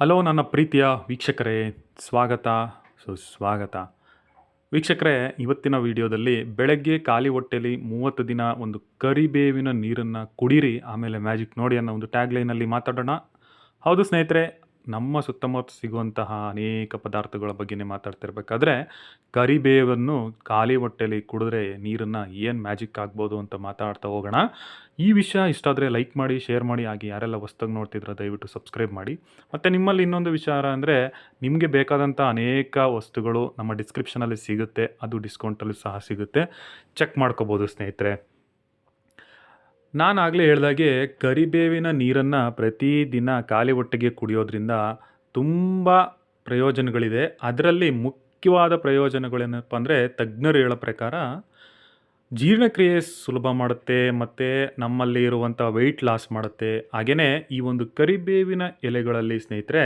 Hello ನನ್ನ ಪ್ರೀತಿಯ ವೀಕ್ಷಕರೇ, ಸ್ವಾಗತ. ಸುಸ್ವಾಗತ ವೀಕ್ಷಕರೇ, ಇವತ್ತಿನ ವಿಡಿಯೋದಲ್ಲಿ ಬೆಳಗ್ಗೆ ಖಾಲಿ ಹೊಟ್ಟೆಲಿ ಮೂವತ್ತು ದಿನ ಒಂದು ಕರಿಬೇವಿನ ನೀರನ್ನು ಕುಡೀರಿ, ಆಮೇಲೆ ಮ್ಯಾಜಿಕ್ ನೋಡಿ ಅನ್ನೋ ಒಂದು ಟ್ಯಾಗ್ ಲೈನಲ್ಲಿ ಮಾತಾಡೋಣ. ಹೌದು ಸ್ನೇಹಿತರೆ ನಮ್ಮ ಸುತ್ತಮುತ್ತ ಸಿಗುವಂತಹ ಅನೇಕ ಪದಾರ್ಥಗಳ ಬಗ್ಗೆನೇ ಮಾತಾಡ್ತಿರ್ಬೇಕಾದ್ರೆ, ಕರಿಬೇವನ್ನು ಖಾಲಿ ಹೊಟ್ಟೆಲಿ ಕುಡಿದ್ರೆ ನೀರನ್ನು ಏನು ಮ್ಯಾಜಿಕ್ ಆಗ್ಬೋದು ಅಂತ ಮಾತಾಡ್ತಾ ಹೋಗೋಣ. ಈ ವಿಷಯ ಇಷ್ಟ ಆದರೆ ಲೈಕ್ ಮಾಡಿ, ಶೇರ್ ಮಾಡಿ, ಹಾಗೆ ಯಾರೆಲ್ಲ ಹೊಸ್ದಾಗಿ ನೋಡ್ತಿದ್ರೆ ದಯವಿಟ್ಟು ಸಬ್ಸ್ಕ್ರೈಬ್ ಮಾಡಿ. ಮತ್ತು ನಿಮ್ಮಲ್ಲಿ ಇನ್ನೊಂದು ವಿಚಾರ ಅಂದರೆ, ನಿಮಗೆ ಬೇಕಾದಂಥ ಅನೇಕ ವಸ್ತುಗಳು ನಮ್ಮ ಡಿಸ್ಕ್ರಿಪ್ಷನಲ್ಲಿ ಸಿಗುತ್ತೆ, ಅದು ಡಿಸ್ಕೌಂಟಲ್ಲಿ ಸಹ ಸಿಗುತ್ತೆ. ಚೆಕ್ ಮಾಡ್ಕೋಬೋದು ಸ್ನೇಹಿತರೆ. ನಾನು ಆಗಲೇ ಹೇಳ್ದಾಗೆ ಕರಿಬೇವಿನ ನೀರನ್ನು ಪ್ರತಿದಿನ ಖಾಲಿ ಹೊಟ್ಟೆಗೆ ಕುಡಿಯೋದ್ರಿಂದ ತುಂಬ ಪ್ರಯೋಜನಗಳಿದೆ. ಅದರಲ್ಲಿ ಮುಖ್ಯವಾದ ಪ್ರಯೋಜನಗಳೇನಪ್ಪ ಅಂದರೆ ತಜ್ಞರು ಹೇಳೋ ಪ್ರಕಾರ ಜೀರ್ಣಕ್ರಿಯೆ ಸುಲಭ ಮಾಡುತ್ತೆ, ಮತ್ತು ನಮ್ಮಲ್ಲಿ ಇರುವಂಥ ವೆಯ್ಟ್ ಲಾಸ್ ಮಾಡುತ್ತೆ. ಹಾಗೆಯೇ ಈ ಒಂದು ಕರಿಬೇವಿನ ಎಲೆಗಳಲ್ಲಿ ಸ್ನೇಹಿತರೆ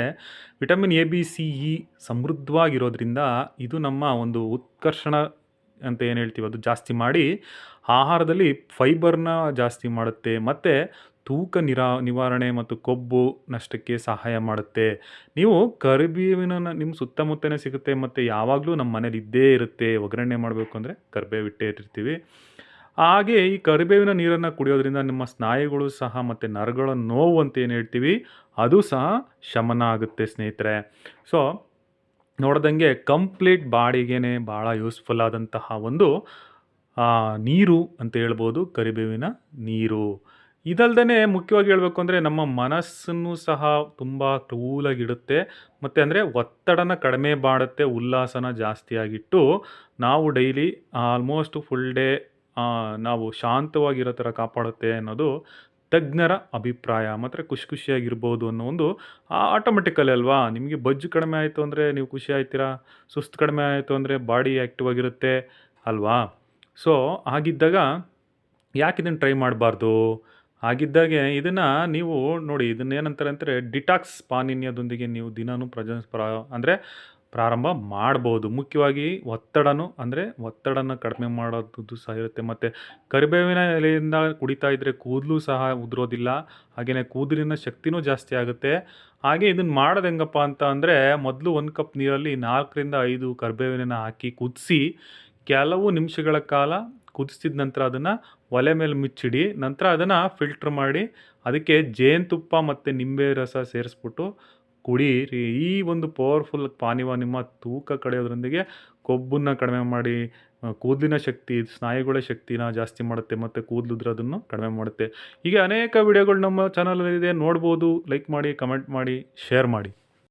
vitamin A B C E ಸಮೃದ್ಧವಾಗಿರೋದ್ರಿಂದ ಇದು ನಮ್ಮ ಒಂದು ಉತ್ಕರ್ಷಣ ಅಂತ ಏನು ಹೇಳ್ತೀವಿ, ಅದು ಜಾಸ್ತಿ ಮಾಡಿ ಆಹಾರದಲ್ಲಿ ಫೈಬರ್ನ ಜಾಸ್ತಿ ಮಾಡುತ್ತೆ, ಮತ್ತು ತೂಕ ನಿರಾ, ನಿವಾರಣೆ ಮತ್ತು ಕೊಬ್ಬು ನಷ್ಟಕ್ಕೆ ಸಹಾಯ ಮಾಡುತ್ತೆ. ನೀವು ಕರಿಬೇವಿನ ನಿಮ್ಮ ಸುತ್ತಮುತ್ತನೇ ಸಿಗುತ್ತೆ, ಮತ್ತು ಯಾವಾಗಲೂ ನಮ್ಮ ಮನೇಲಿ ಇದ್ದೇ ಇರುತ್ತೆ, ಒಗ್ಗರಣೆ ಮಾಡಬೇಕು ಅಂದರೆ ಕರಿಬೇವು ಇಟ್ಟೇ ಹಾಗೆ ಈ ಕರಿಬೇವಿನ ನೀರನ್ನು ಕುಡಿಯೋದ್ರಿಂದ ನಿಮ್ಮ ಸ್ನಾಯುಗಳು ಸಹ ಮತ್ತು ನರಗಳ ನೋವು ಅಂತ ಏನು ಹೇಳ್ತೀವಿ, ಅದು ಸಹ ಶಮನ ಆಗುತ್ತೆ ಸ್ನೇಹಿತರೆ. ಸೊ ನೋಡ್ದಂಗೆ ಕಂಪ್ಲೀಟ್ ಬಾಡಿಗೆನೇ ಭಾಳ ಯೂಸ್ಫುಲ್ ಆದಂತಹ ಒಂದು ನೀರು ಅಂತ ಹೇಳ್ಬೋದು, ಕರಿಬೇವಿನ ನೀರು. ಇದಲ್ದೇ ಮುಖ್ಯವಾಗಿ ಹೇಳಬೇಕು ಅಂದರೆ ನಮ್ಮ ಮನಸ್ಸನ್ನು ಸಹ ತುಂಬ ಕೂಲಾಗಿಡುತ್ತೆ ಮತ್ತು ಅಂದರೆ ಒತ್ತಡನ ಕಡಿಮೆ ಮಾಡುತ್ತೆ, ಉಲ್ಲಾಸನ ಜಾಸ್ತಿಯಾಗಿಟ್ಟು ನಾವು ಡೈಲಿ ಆಲ್ಮೋಸ್ಟ್ ಫುಲ್ ಡೇ ನಾವು ಶಾಂತವಾಗಿರೋ ಥರ ಕಾಪಾಡುತ್ತೆ ಅನ್ನೋದು ತಜ್ಞರ ಅಭಿಪ್ರಾಯ, ಮಾತ್ರ ಖುಷಿ ಖುಷಿಯಾಗಿರ್ಬೋದು ಅನ್ನೋ ಒಂದು ಆಟೋಮೆಟಿಕಲಿ ಅಲ್ವಾ? ನಿಮಗೆ ಬಜ್ಜು ಕಡಿಮೆ ಆಯಿತು ಅಂದರೆ ನೀವು ಖುಷಿ ಆಯ್ತೀರಾ? ಸುಸ್ತು ಕಡಿಮೆ ಆಯಿತು ಅಂದರೆ ಬಾಡಿ ಆ್ಯಕ್ಟಿವ್ ಆಗಿರುತ್ತೆ ಅಲ್ವಾ? ಸೊ ಹಾಗಿದ್ದಾಗ ಯಾಕೆ ಇದನ್ನು ಟ್ರೈ ಮಾಡಬಾರ್ದು? ಹಾಗಿದ್ದಾಗೆ ಇದನ್ನು ನೀವು ನೋಡಿ, ಇದನ್ನ ಏನಂತಾರೆ ಅಂದರೆ ಡಿಟಾಕ್ಸ್ ಪಾನೀಯದೊಂದಿಗೆ ನೀವು ದಿನಾನು ಪ್ರಜ ಪ್ರ ಅಂದರೆ ಪ್ರಾರಂಭ ಮಾಡ್ಬೋದು. ಮುಖ್ಯವಾಗಿ ಒತ್ತಡನೂ, ಅಂದರೆ ಒತ್ತಡನ ಕಡಿಮೆ ಮಾಡೋದು ಸಹ ಇರುತ್ತೆ. ಮತ್ತು ಕರಿಬೇವಿನ ಎಲೆಯಿಂದ ಕುಡಿತಾ ಇದ್ದರೆ ಕೂದಲು ಸಹ ಉದುರೋದಿಲ್ಲ. ಹಾಗೆಯೇ ಕೂದಲಿನ ಶಕ್ತಿನೂ ಜಾಸ್ತಿ ಆಗುತ್ತೆ. ಹಾಗೆ ಇದನ್ನು ಮಾಡೋದು ಹೆಂಗಪ್ಪ ಅಂತ ಅಂದರೆ ಮೊದಲು ಒಂದು ಕಪ್ ನೀರಲ್ಲಿ ನಾಲ್ಕರಿಂದ ಐದು ಕರಿಬೇವಿನ ಹಾಕಿ ಕುದಿಸಿ, ಕೆಲವು ನಿಮಿಷಗಳ ಕಾಲ ಕುದಿಸಿದ ನಂತರ ಅದನ್ನು ಒಲೆ ಮೇಲೆ ಮುಚ್ಚಿಡಿ, ನಂತರ ಅದನ್ನು ಫಿಲ್ಟ್ರ್ ಮಾಡಿ, ಅದಕ್ಕೆ ಜೇನುತುಪ್ಪ ಮತ್ತು ನಿಂಬೆ ರಸ ಸೇರಿಸ್ಬಿಟ್ಟು ಕುಡೀರಿ. ಈ ಒಂದು ಪವರ್ಫುಲ್ ಪಾನೀಯ ನಿಮ್ಮ ತೂಕ ಕಡಿಯೋದ್ರೊಂದಿಗೆ ಕೊಬ್ಬನ್ನು ಕಡಿಮೆ ಮಾಡಿ ಕೂದಲಿನ ಶಕ್ತಿ, ಸ್ನಾಯುಗಳ ಶಕ್ತಿನ ಜಾಸ್ತಿ ಮಾಡುತ್ತೆ ಮತ್ತು ಕೂದಲುದ್ರೆ ಅದನ್ನು ಕಡಿಮೆ ಮಾಡುತ್ತೆ. ಹೀಗೆ ಅನೇಕ ವಿಡಿಯೋಗಳು ನಮ್ಮ ಚಾನಲಲ್ಲಿದೆ ನೋಡ್ಬೋದು ಲೈಕ್ ಮಾಡಿ ಕಮೆಂಟ್ ಮಾಡಿ ಶೇರ್ ಮಾಡಿ.